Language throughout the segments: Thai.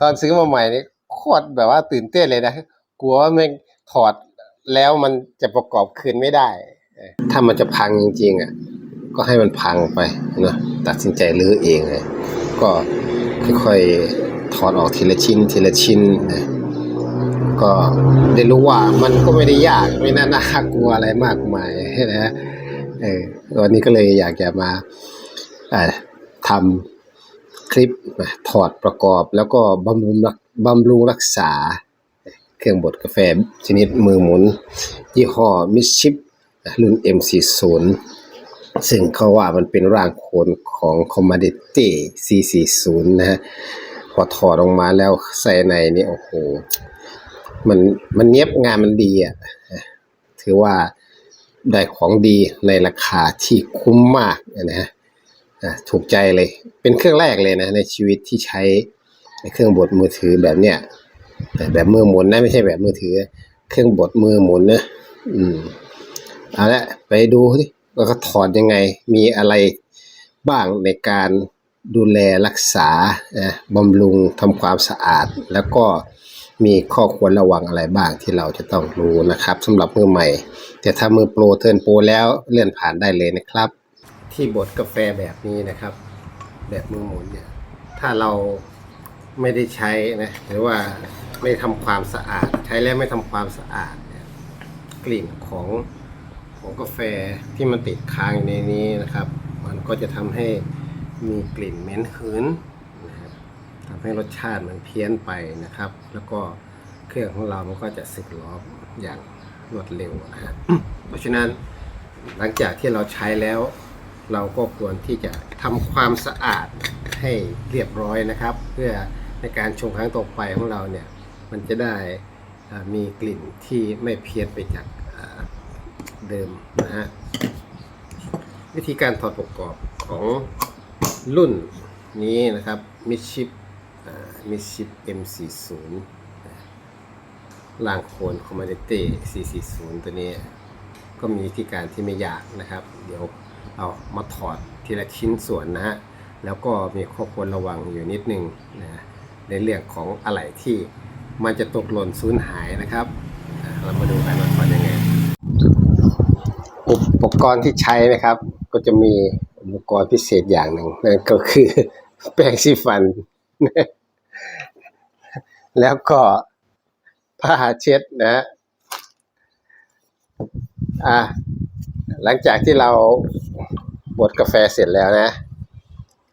ตอนซื้อมาใหม่นี่โคตรแบบว่าตื่นเต้นเลยนะ กลัวว่ามันถอดแล้วมันจะประกอบคืนไม่ได้ ถ้ามันจะพังจริงๆอะก็ให้มันพังไปนะตัดสินใจรื้อเองเลยก็ค่อยๆถอดออกทีละชิ้น ทีละชิ้นนะก็ได้รู้ว่ามันก็ไม่ได้ยากไม่น่าน่ากลัวอะไรมากมายนะเออวันนี้ก็เลยอยากจะมาอ่อทำ คลิปนะถอดประกอบแล้วก็บำรุงรักบำรุงรักษา เครื่องบดกาแฟชนิดมือหมุน ยี่ห้อมิชิปรุ่น M40 ซึ่งเขาว่ามันเป็นร่างโคนของ Commodity C40 นะฮะ พอถอดออกมาแล้วใส่ในนี่โอ้โห มันมันเนียบงานมันดีอะ ถือว่าได้ของดีในราคาที่คุ้มมากนะฮะ ถูกใจเลย เป็นเครื่องแรกเลยนะ ในชีวิตที่ใช้เครื่องบดมือถือแบบเนี้ยแบบมือหมุนนะไม่ใช่แบบมือถือ เครื่องบดมือหมุนนะอืมเอาละไปดูสิว่าเขาถอดยังไง มีอะไรบ้างในการดูแลรักษาบำรุงทำความสะอาด แล้วก็มีข้อควรระวังอะไรบ้างที่เราจะต้องรู้นะครับสำหรับมือใหม่ แต่ถ้ามือโปรเทิร์นโปรแล้วเลื่อนผ่านได้เลยนะครับ ที่บดกาแฟแบบนี้นะครับ แบบมือหมุนเนี่ยถ้าเราไม่ได้ใช้นะหรือว่าไม่ทำความสะอาด ใช้แล้วไม่ทำความสะอาดเนี่ยกลิ่นของของกาแฟที่มันติดค้างอยู่ในนี้นะครับ มันก็จะทำให้มีกลิ่นเหม็นหืนนะฮะทำให้รสชาติมันเพี้ยนไปนะครับ แล้วก็เครื่องของเรามันก็จะสึกหรออย่างรวดเร็วนะฮะเพราะฉะนั้นหลังจากที่เราใช้แล้ว เราก็ควรที่จะทำความสะอาดให้เรียบร้อยนะครับ เพื่อในการชงครั้งต่อไปของเราเนี่ยมันจะได้มีกลิ่นที่ไม่เพี้ยนไปจากเดิมนะฮะวิธีการถอดประกอบของรุ่นนี้นะครับมิชิปมิชิป M40 ล่างโคนคอมมานเต้440 ตัวนี้ ก็มีวิธีการที่ไม่ยากนะครับ เดี๋ยว เอามาถอดทีละชิ้นส่วนนะฮะแล้วก็มีข้อควรระวังอยู่นิดนึงนะในเรื่องของอะไรที่มันจะตกหล่นสูญหายนะครับ เรามาดูกันว่าถอดยังไง อุปกรณ์ที่ใช้นะครับ ก็จะมีอุปกรณ์พิเศษอย่างหนึ่งนั่นก็คือแปรงสีฟัน แล้วก็ผ้าเช็ดนะฮะอะหลังจากที่เรา บดกาแฟเสร็จแล้วนะ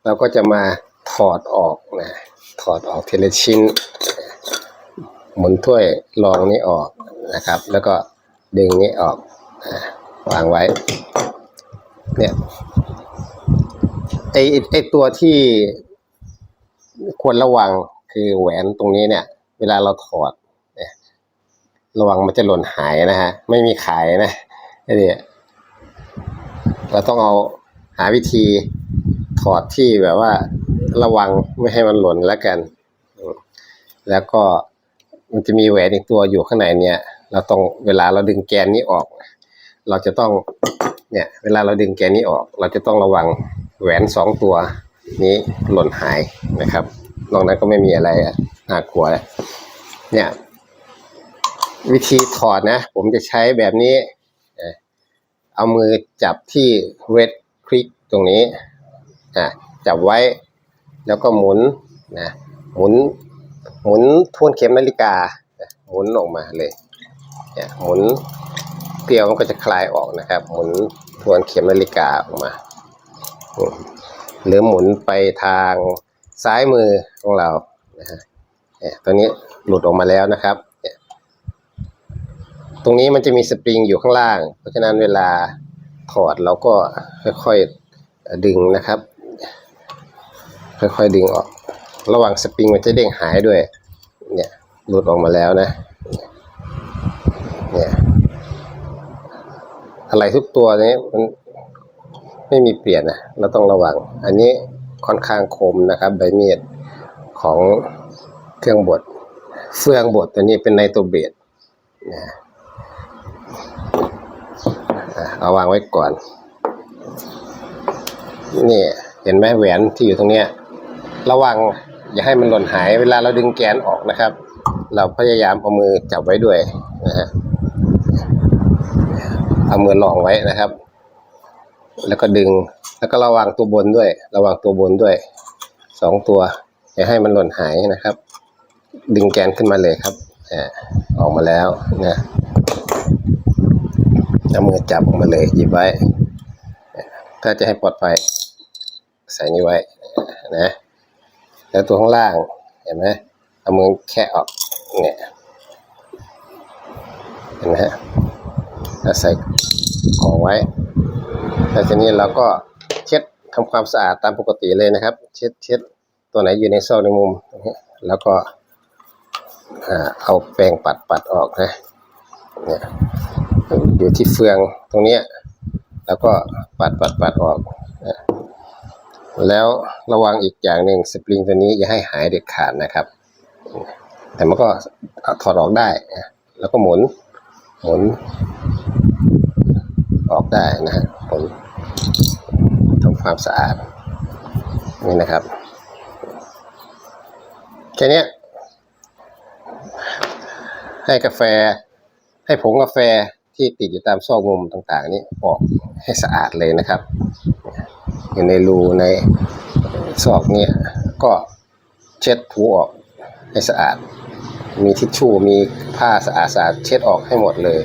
เราก็จะมาถอดออกนะ ถอดออกทีละชิ้น หมุนถ้วยรองนี้ออกนะครับ แล้วก็ดึงนี้ออกอะวางไว้ เนี่ยไอไอตัวที่ควรระวังคือแหวนตรงนี้เนี่ย เวลาเราถอดเนี่ยระวังมันจะหล่นหายนะฮะ ไม่มีขายนะไอเนี่ยเราต้องเอา หาวิธีถอดที่แบบว่าระวังไม่ให้มันหล่นแล้วกัน แล้วก็มันจะมีแหวนอีกตัวอยู่ข้างในเนี่ย เราต้องเวลาเราดึงแกนนี้ออก เราจะต้องเนี่ยเวลาเราดึงแกนนี้ออก เราจะต้องระวังแหวนสองตัวนี้หล่นหายนะครับ นอกนั้นก็ไม่มีอะไรอะน่ากลัวแล้วเนี่ยวิธีถอดนะ ผมจะใช้แบบนี้ เอามือจับที่เวท red click ตรงนี้อะจับไว้แล้วก็หมุนนะหมุนหมุนทวนเข็มนาฬิกาหมุนออกมาเลยเนี่ยหมุนเกลียวมันก็จะคลายออกนะครับ หมุนทวนเข็มนาฬิกาออกมาหรือหมุนไปทางซ้ายมือของเรานะฮะตัวนี้หลุดออกมาแล้วนะครับ ตรงนี้มันจะมีสปริงอยู่ข้างล่าง เพราะฉะนั้นเวลา ถอดเราก็ค่อยๆดึงนะครับ ค่อยๆดึงออก ระหว่างสปริงมันจะเด้งหายด้วย เนี่ยหลุดออกมาแล้วนะ เนี่ยอะไรทุกตัวนี้มันไม่มีเปลี่ยนนะเราต้องระวัง อันนี้ค่อนข้างคมนะครับ ใบมีดของเครื่องบดเฟืองบดตัวนี้เป็นไนโตรเบตนะ เอาวางไว้ก่อน นี่เห็นไหมแหวนที่อยู่ตรงเนี้ย ระวังอย่าให้มันหล่นหายเวลาเราดึงแกนออกนะครับ เราพยายามเอามือจับไว้ด้วยนะฮะเอามือรองไว้นะครับ แล้วก็ดึง แล้วก็ระวังตัวบนด้วย ระวังตัวบนด้วยสองตัวอย่าให้มันหล่นหายนะครับ ดึงแกนขึ้นมาเลยครับอออกมาแล้วนะ เอามือจับมาเลยหยิบไว้ ถ้าจะให้ปลอดภัยใส่นี่ไว้นะ แล้วตัวข้างล่างเห็นไหมเอามือแค่ออกเนี่ยเห็นไหมฮะแล้วใส่ของไว้แล้วทีนี้เราก็เช็ดทำความสะอาดตามปกติเลยนะครับ เช็ดเช็ดตัวไหนอยู่ในซอกในมุมแล้วก็เอาแปรงปัดปัดออกนะเนี่ย อยู่ที่เฟืองตรงนี้แล้วก็ปัดปัดปัดออกแล้วระวังอีกอย่างหนึ่งสปริงตัวนี้อย่าให้หายเด็ดขาดนะครับ แต่มันก็ถอดออกได้แล้วก็หมุนหมุนออกได้นะฮะหมุนทำความสะอาดนี่นะครับแค่นี้ให้กาแฟให้ผงกาแฟ ที่ติดอยู่ตามซอกมุมต่างๆ นี้ออกให้สะอาดเลยนะครับอยู่ในรูในซอกเนี้ยก็เช็ดถูออกให้สะอาด มีทิชชู่มีผ้าสะอาดสะอาดเช็ดออกให้หมดเลย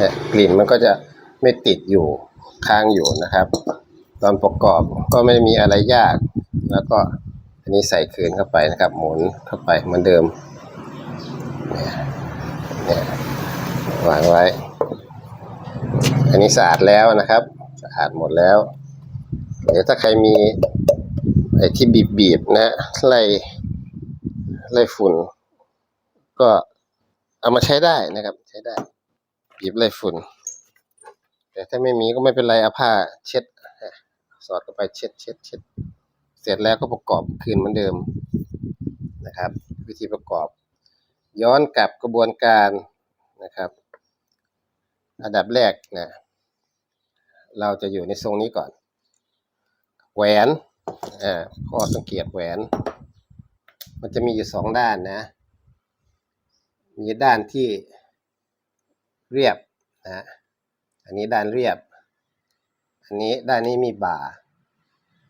นะกลิ่นมันก็จะไม่ติดอยู่ค้างอยู่นะครับ ตอนประกอบก็ไม่มีอะไรยาก แล้วก็อันนี้ใส่คืนเข้าไปนะครับ หมุนเข้าไปเหมือนเดิมเนี่ยวางไว้ อันนี้สะอาดแล้วนะครับสะอาดหมดแล้ว เดี๋ยวถ้าใครมีไอ้ที่บีบบีบๆนะไล่ไล่ฝุ่น ก็เอามาใช้ได้นะครับ ใช้ได้ บีบไล่ฝุ่น แต่ถ้าไม่มีก็ไม่เป็นไรเอาผ้าเช็ดสอดเข้าไปเช็ดเช็ดเช็ดเสร็จแล้วก็ประกอบคืนเหมือนเดิมนะครับ วิธีประกอบ ย้อนกลับกระบวนการนะครับ อันดับแรกนะเราจะอยู่ในทรงนี้ก่อน แหวนอ่าข้อสังเกตแหวน มันจะมีอยู่สองด้านนะ มีด้านที่เรียบนะอันนี้ด้านเรียบ อันนี้ด้านนี้มีบ่า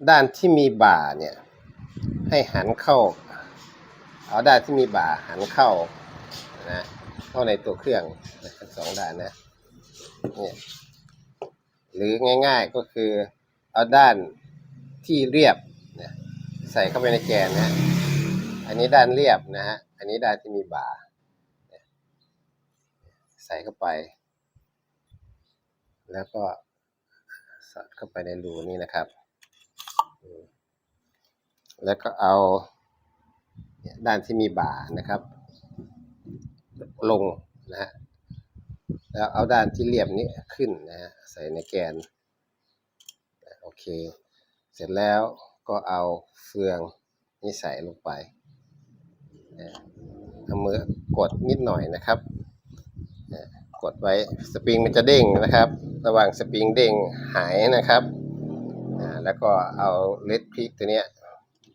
ด้านที่มีบ่าเนี่ย ให้หันเข้า เอาด้านที่มีบ่าหันเข้านะเข้าในตัวเครื่องทั้งสองด้านนะ เนี่ยหรือง่ายๆก็คือเอาด้านที่เรียบนะใส่เข้าไปในแกนนะอันนี้ด้านเรียบนะฮะอันนี้ด้านที่มีบ่าใส่เข้าไป แล้วก็สอดเข้าไปในรูนี้นะครับ แล้วก็เอาด้านที่มีบ่านะครับ ลงนะฮะ แล้วเอาด้านที่เรียบนี้ขึ้นนะฮะใส่ในแกนโอเค เสร็จแล้วก็เอาเฟืองนี่ใส่ลงไปนะเอามือกดนิดหน่อยนะครับ กดไว้สปริงมันจะเด้งนะครับ ระหว่างสปริงเด้งหายนะครับแล้วก็เอาเลดพลิกตัวเนี้ย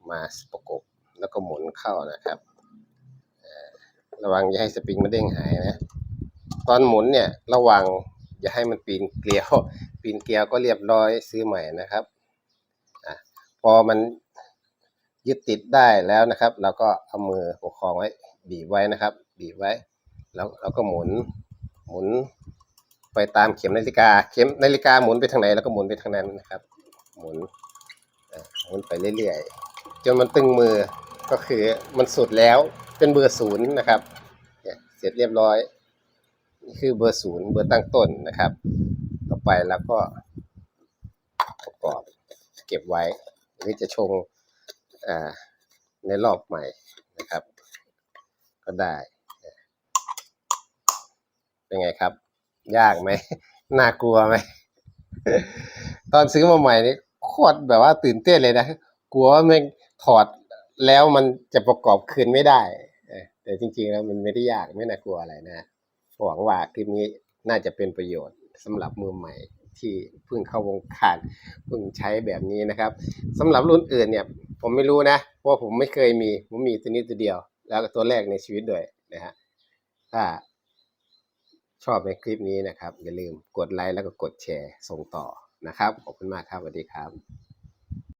มาประกบแล้วก็หมุนเข้านะครับระวังอย่าให้สปริงมันเด้งหายนะ ตอนหมุนเนี่ยระวังอย่าให้มันปีนเกลียว ปีนเกลียวก็เรียบร้อยซื้อใหม่นะครับอพอมันยึดติดได้แล้วนะครับ เราก็เอามือประคองไว้บีบไว้นะครับ บีบไว้ แล้วเราก็หมุนหมุนไปตามเข็มนาฬิกา เข็มนาฬิกาหมุนไปทางไหนเราก็หมุนไปทางนั้นนะครับ หมุนหมุนไปเรื่อยๆจนมันตึงมือก็คือมันสุดแล้วเป็นเบอร์ศูนย์นะครับเสร็จเรียบร้อย นี่คือเบอร์ศูนย์เบอร์ตั้งต้นนะครับ ต่อไปแล้วก็ประกอบเก็บไว้ หรือจะชงในรอบใหม่นะครับ ก็ได้ เป็นไงครับ ยากไหม น่ากลัวไหม ตอนซื้อมาใหม่นี่โคตรแบบว่าตื่นเต้นเลยนะ กลัวว่ามันถอดแล้วมันจะประกอบคืนไม่ได้ แต่จริงๆแล้วมันไม่ได้ยากไม่น่ากลัวอะไรนะ หวังว่าคลิปนี้น่าจะเป็นประโยชน์สำหรับมือใหม่ที่เพิ่งเข้าวงการเพิ่งใช้แบบนี้นะครับสำหรับรุ่นอื่นเนี่ย ผมไม่รู้นะเพราะผมไม่เคยมีผมมีตัวนี้ตัวเดียว แล้วก็ตัวแรกในชีวิตด้วยนะฮะถ้าชอบในคลิปนี้นะครับ อย่าลืมกดไลค์แล้วก็กดแชร์ส่งต่อนะครับขอบคุณมากครับสวัสดีครับ